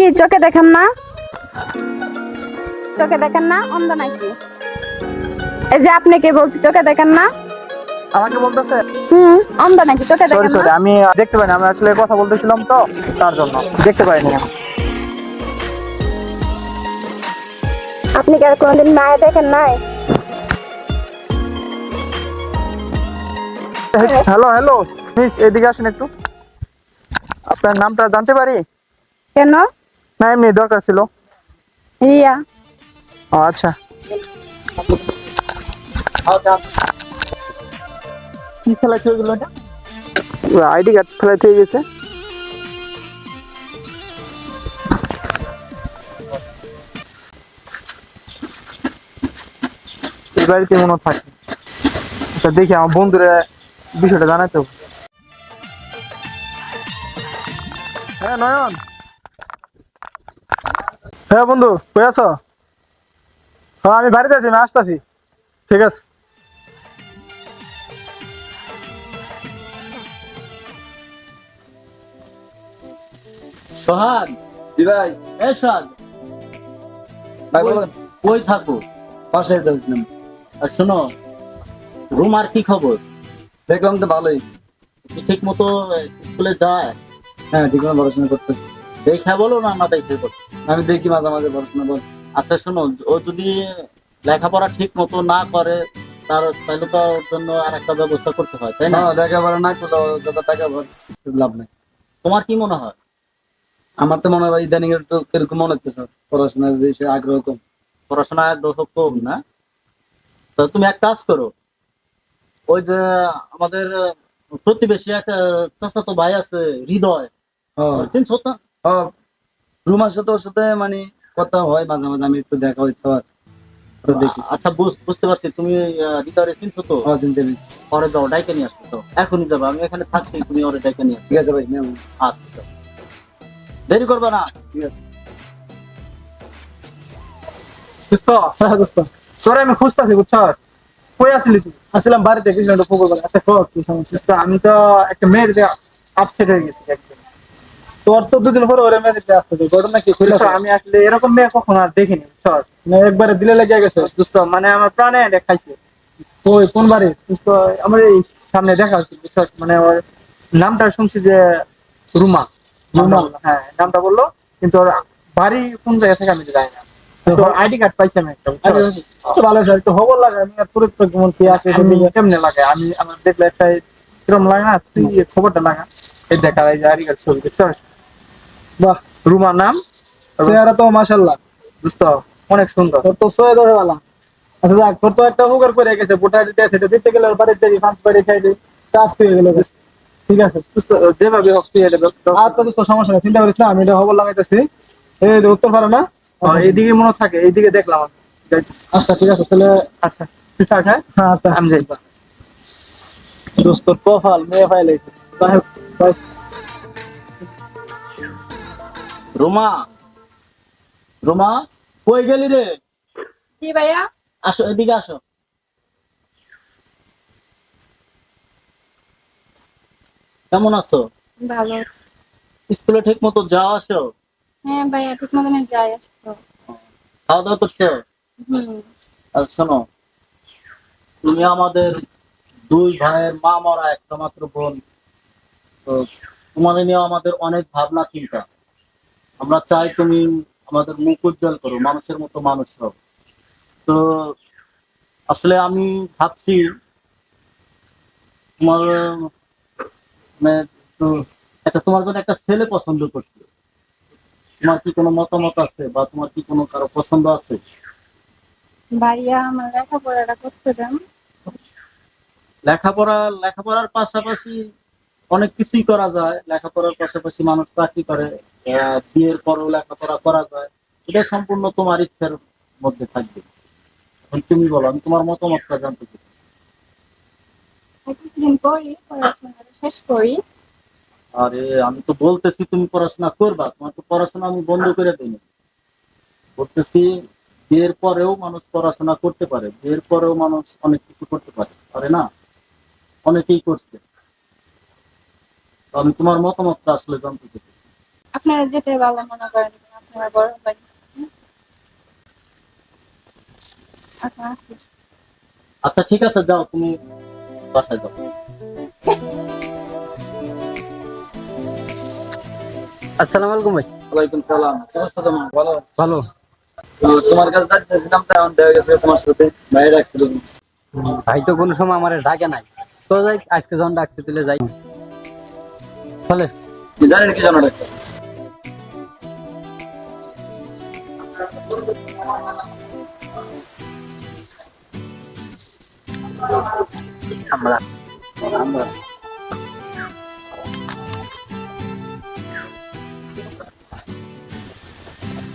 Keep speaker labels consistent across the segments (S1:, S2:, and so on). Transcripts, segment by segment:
S1: কি চোখে দেখেন না? চোখে দেখেন না? অন্ধ নাকি? এই যে আপনি কে বলছি চোখে দেখেন না?
S2: আমাকে বলতেছে?
S1: হুম অন্ধ নাকি? চোখে দেখেন
S2: সরি
S1: না
S2: আমি দেখতে পাইনি আমি আসলে কথা বলতেছিলাম তো তার জন্য। দেখতে পাইনি
S1: আপনি কি আর কোনোদিন মায়ে দেখেন নাই?
S2: হ্যালো হ্যালো মিস এদিকে আসেন একটু। আপনার নামটা জানতে পারি?
S1: কেন?
S2: না এমনি দরকার ছিল।
S1: রিয়া
S2: ও আচ্ছা। কি খেলা গেল আইডি কার্ড ফেলাইতে হয়ে গেছে। বাড়িতে মনে থাকে। আচ্ছা দেখি আমার বন্ধুরা বিষয়টা জানাতে হবে। হ্যাঁ নয়ন। হ্যাঁ বন্ধু কই আছো? হ্যাঁ আমি বাড়িতে আছি আমি আসতেছি। ঠিক আছে।
S3: সোহান
S4: জি ভাই।
S3: এ সোহান।
S4: ভাই বলুন।
S3: কই থাকো?
S4: বাসায় যাচ্ছিলাম
S3: আর শোনো রুমার কি খবর?
S4: দেখলাম তো ভালোই।
S3: ঠিক মতো স্কুলে যায়?
S4: হ্যাঁ ঠিক মতো পড়াশোনা করতে।
S3: দেখা বলো না না দেখে বলো।
S4: আমি দেখি মাঝে মাঝে পড়াশোনা বল।
S3: আচ্ছা শোনো ও যদি লেখাপড়া ঠিক মতো না করে তার তাহলে তো ওর জন্য আর একটা ব্যবস্থা করতে হয় তাই না?
S4: লেখাপড়া না করলে যত টাকা লাভ নেই।
S3: তোমার কি মনে হয়?
S4: আমার তো মনে হয় ইদানিং একটু কীরকম মনে হচ্ছে স্যার পড়াশোনার বিষয়ে আগ্রহ কম।
S3: পড়াশোনায় আগ্রহ কম না? তো তুমি এক কাজ করো ওই যে আমাদের প্রতিবেশী এক চাচাতো ভাই আছে হৃদয় চিনছো তো?
S4: রুমার সাথে ওর সাথে মানে কথা হয় মাঝে মাঝে আমি একটু দেখা হইতে পার
S3: আচ্ছা বুঝতে পারছি। তুমি আহ, হৃদয়ের চিনছো তো?
S4: ও
S3: পরে যাও ডাইকে নিয়ে আসছো তো? এখনই যাব আমি এখানে থাকছি তুমি ওরে ডাইকে নিয়ে
S4: ঠিক আছে ভাই
S3: আচ্ছা দেরি করবে না।
S4: ঠিক আছে।
S2: হ্যাঁ তোরে আমি খুঁজতেছি বুঝছ? কই আসলি তুই? আসলাম বাড়িতে কিছু একটা পুকুর আচ্ছা কি সমস্যা? আমি তো একটা মেয়ের আপসেট হয়ে গেছি একদম। তোর তো দুদিন পরে ওরে মেয়ে দেখতে আসতে ঘটনা কি দোস্ত, আমি আসলে এরকম মেয়ে কখনো আর দেখিনি মানে একবারে দিলে লেগে গেছে দোস্ত মানে আমার প্রাণে দেখাইছে কোন দোস্ত আমার এই সামনে দেখা হচ্ছে মানে ওর নামটা শুনছি যে রুমা। রুমা। হ্যাঁ নামটা বলল কিন্তু ওর বাড়ি কোন জায়গা থেকে আমি জানি না। আইডি কার্ড পাইছি আমি একটা ভালো স্যার একটু খবর লাগে আমি তো কেমন কি আসে কেমনে লাগে? আমি আমার দেখলে একটা কিরম লাগে না তুই খবরটা লাগা। এই দেখা এই যে আইডি কার্ড ছবি বাহ রুমা নাম? চেহারা তো মাশাল্লাহ বুঝতো অনেক সুন্দর। তোর তো সয়ে ধরে বালা। আচ্ছা যাক তোর তো একটা উপকার করে গেছে ভোটা দিতে সেটা দিতে গেলে বাড়িতে যাবি পাঁচ বাড়ি খাই দিই চাষ হয়ে গেল ঠিক আছে। যেভাবে হোক তুই আচ্ছা দোস্ত সমস্যা নেই চিন্তা করিস না আমি এটা খবর লাগাইতেছি। এই উত্তর পারো না? এইদিকে মনে থাকে এইদিকে দেখলাম আচ্ছা ঠিক আছে তাহলে আচ্ছা তুই থাক হ্যাঁ আচ্ছা। আমি যাই। দোস্ত কফাল মেয়ে ফাইল যাই
S3: রোমা রোমা কই গেলি রে?
S1: জি ভাইয়া?
S3: আসো এদিকে আসো। কেমন আছো?
S1: ভালো।
S3: স্কুলে ঠিক মতো যাও আসো?
S1: হ্যাঁ ভাইয়া ঠিক মতন যাই আসতো
S3: খাওয়া দাওয়া করছ
S1: হুম।
S3: আর শোনো তুমি আমাদের দুই ভাইয়ের মা মরা একটা মাত্র বোন। তো তোমাদের নিয়ে আমাদের অনেক ভাবনা চিন্তা আমরা চাই তুমি আমাদের মুখ উজ্জ্বল করো মানুষের মতো মানুষ হও। তো আসলে আমি ভাবছি তোমার মানে তো একটা তোমার জন্য একটা ছেলে পছন্দ করছি। তোমার কি কোনো মতামত আছে বা তোমার কি কোনো কারও পছন্দ আছে?
S1: ভাইয়া আমার লেখাপড়াটা করতে দেন।
S3: লেখাপড়া লেখাপড়ার পাশাপাশি অনেক কিছুই করা যায় লেখাপড়ার পাশাপাশি মানুষ চাকরি করে বিয়ের পরেও লেখাপড়া করা যায়। এটা সম্পূর্ণ তোমার ইচ্ছার মধ্যে থাকবে। এখন তুমি বলো আমি তোমার মতামতটা জানতে চাই।
S1: শেষ করি।
S3: আরে আমি তো বলতেছি তুমি পড়াশোনা করবা তোমার তো পড়াশোনা আমি বন্ধ করে দিই বলতেছি বিয়ের পরেও মানুষ পড়াশোনা করতে পারে বিয়ের পরেও মানুষ অনেক কিছু করতে পারে পারে না? অনেকেই করছে। আমি তোমার মতামতটা আসলে জানতে চাই।
S1: আপনারা যেতে ভালো মনে করেন আমার বড় ভাই আচ্ছা।
S3: আচ্ছা ঠিক আছে যাও তুমি বাসায় যাও।
S5: আসসালামু আলাইকুম ভাই।
S4: ওয়ালাইকুম সালাম। কি অবস্থা তোমার? ভালো?
S5: ভালো।
S4: তোমার কাছে যাচ্ছিলাম তো এখন দেখা গেছে তোমার সাথে বাইরে রাখছিল।
S5: ভাই তো কোনো সময় আমার ডাকে নাই। তো যাই আজকে যখন ডাকতে দিলে যাই। চলে
S4: জানেন কি জানো ডাক্তার
S5: আমরা।
S4: আমরা।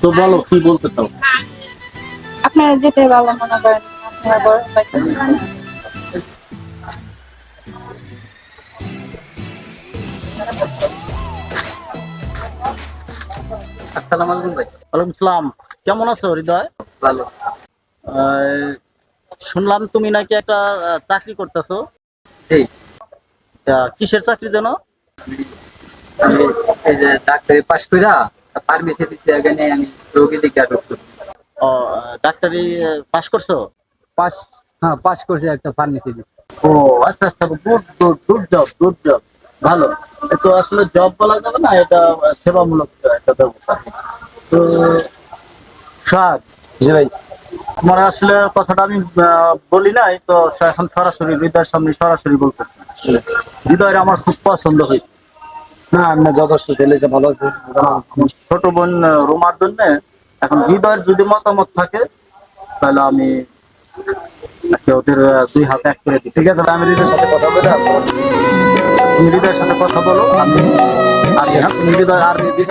S3: তো বলো কি বলতে চাও?
S1: আপনারা যেতে ভালো মনে করেন আপনার বড়
S5: আসসালামু আলাইকুম ভাই।
S3: ওয়ালাইকুম সালাম। কেমন আছো হৃদয়?
S5: ভালো।
S3: শুনলাম তুমি নাকি একটা চাকরি করতেছো। কিসের চাকরি যেন?
S5: এই যে ডাক্তারি পাশ কইরা ফার্মেসি দিতে এখানে আমি রোগী ডক্টর
S3: ও ডাক্তারি পাস করছ?
S5: পাস হ্যাঁ পাস করছি একটা ফার্মেসি
S3: ও আচ্ছা আচ্ছা good good good job good job ভালো। তো আসলে জব বলা যাবে না এটা সেবামূলক একটা ব্যবস্থা। তো সাদ
S4: জি ভাই।
S3: তোমার আসলে কথাটা আমি বলি নাই তো এখন সরাসরি হৃদয়ের সামনে সরাসরি বলতেছি। হৃদয়ের আমার খুব পছন্দ হয়েছে।
S4: না আমি যথেষ্ট ছেলে সে ভালো আছে।
S3: ছোট বোন রুমার জন্য এখন হৃদয়ের যদি মতামত থাকে তাহলে আমি ওদের দুই হাত এক করে দিই
S4: ঠিক আছে আমি হৃদয়ের সাথে কথা বলে
S3: তুমি হৃদয়ের সাথে কথা বলো আমি আসি হ্যাঁ? তুমি হৃদয় আর কিন্তু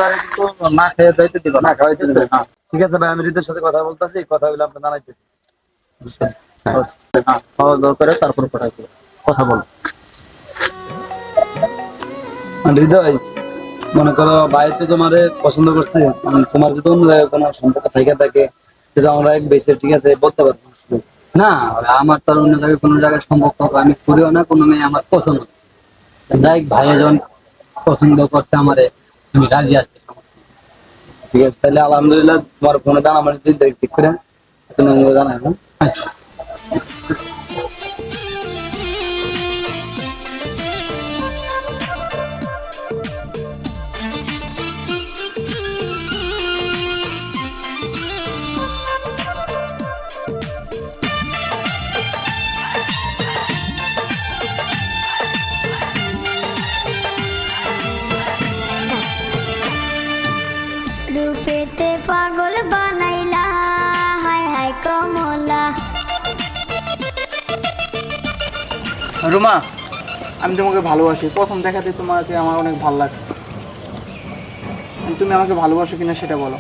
S3: না খেয়ে যাইতে দিবা
S4: না
S3: হ্যাঁ
S4: ঠিক আছে ভাই আমি হৃদয়ের সাথে কথা বলতেছি কথা বলে আপনার জানাইতেছি
S3: হ্যাঁ, খাওয়া দাওয়া করে তারপর পাঠাইছো কথা বলো।
S4: হৃদয় মনে করো বাড়িতে তোমার পছন্দ করছে তোমার যদি অন্য জায়গায় কোনো সম্পর্ক থেকে থাকে সেটা আমরা এক বেশি ঠিক আছে বলতে পারব।
S5: না আমার তো অন্য জায়গায় কোনো জায়গায় সম্পর্ক আমি করিও না কোনো মেয়ে আমার পছন্দ। যাই ভাইজন পছন্দ করতে আমারে আমি রাজি আছি।
S4: ঠিক আছে তাহলে আলহামদুলিল্লাহ তোমার ফোনে দান আমার যদি ঠিক করে তুমি হ্যাঁ?
S5: আচ্ছা।
S2: রুমা। আমি তোমাকে ভালোবাসি। প্রথম দেখাতে তোমাকে আমার অনেক ভালো লাগছে। তুমি আমাকে ভালোবাসো কিনা সেটা বলো।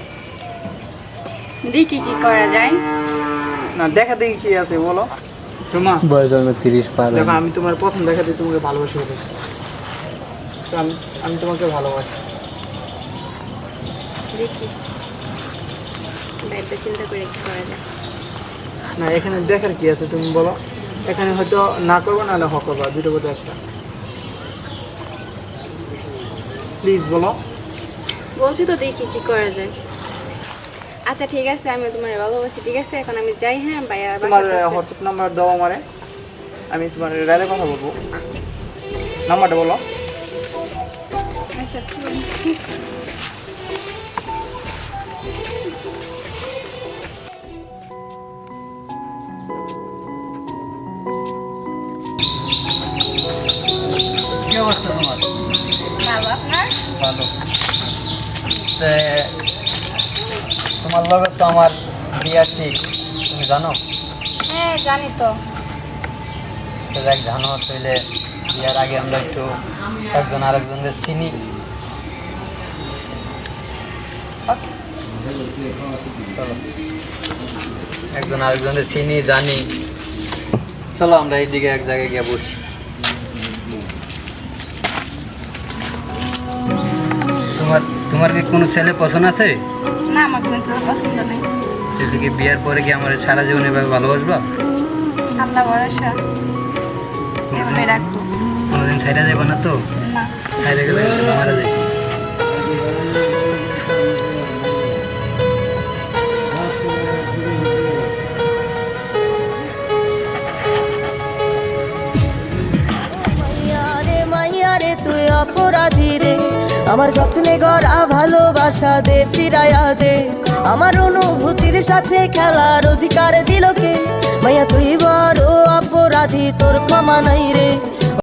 S1: দেখি কি করা যায়।
S2: না দেখা দেখি কি আছে বলো। রুমা
S5: বয়স আমি তিরিশ পার
S2: দেখো আমি তোমার প্রথম দেখাতে তোমাকে ভালোবাসি ফেলেছি তো আমি আমি তোমাকে ভালোবাসি।
S1: দেখি। চিন্তা করে কি করা যায়।
S2: না এখানে দেখার কি আছে তুমি বলো। এখানে হয়তো না করব নাহলে হ করব দুটো বোধ একটা। প্লিজ বলো।
S1: বলছি তো দেখি কি করা যায়। আচ্ছা ঠিক আছে আমি তোমার ভালোবাসি ঠিক আছে? এখন আমি যাই হ্যাঁ ভাইয়া
S2: তোমার হোয়াটসঅ্যাপ নাম্বার দাও আমারে। আমি তোমার রাতে কথা বলব। নাম্বারটা বলো।
S1: আচ্ছা
S5: অবস্থা তোমার?
S1: ভালো
S5: তোমার লগে তো আমার বিয়া ঠিক তুমি জানো?
S1: হ্যাঁ জানি তো।
S5: দেখ জানো তাইলে বিয়ার আগে আমরা একটু একজন আরেকজনদের চিনি। একজন আরেকজনের চিনি জানি। চলো আমরা এইদিকে এক জায়গায় গিয়ে বসি। তোমার তোমার কি কোনো ছেলে পছন্দ আছে?
S1: না আমার কোনো ছেলে পছন্দ নেই।
S5: তুমি কি বিয়ার পরে কি আমার সারা জীবন এভাবে ভালোবাসবা?
S1: আল্লাহ ভরসা। এভাবে রাখব।
S5: কোনোদিন ছাইরা যাব না তো?
S1: না।
S5: ছাইরা গেলে মারা যাই
S6: আমার যত্নে গড়া ভালোবাসা দে, ফিরাইয়া দে। আমার অনুভূতির সাথে খেলার অধিকার দিল কে? মাইয়া তুই বড় অপরাধী, তোর ক্ষমা নাই রে।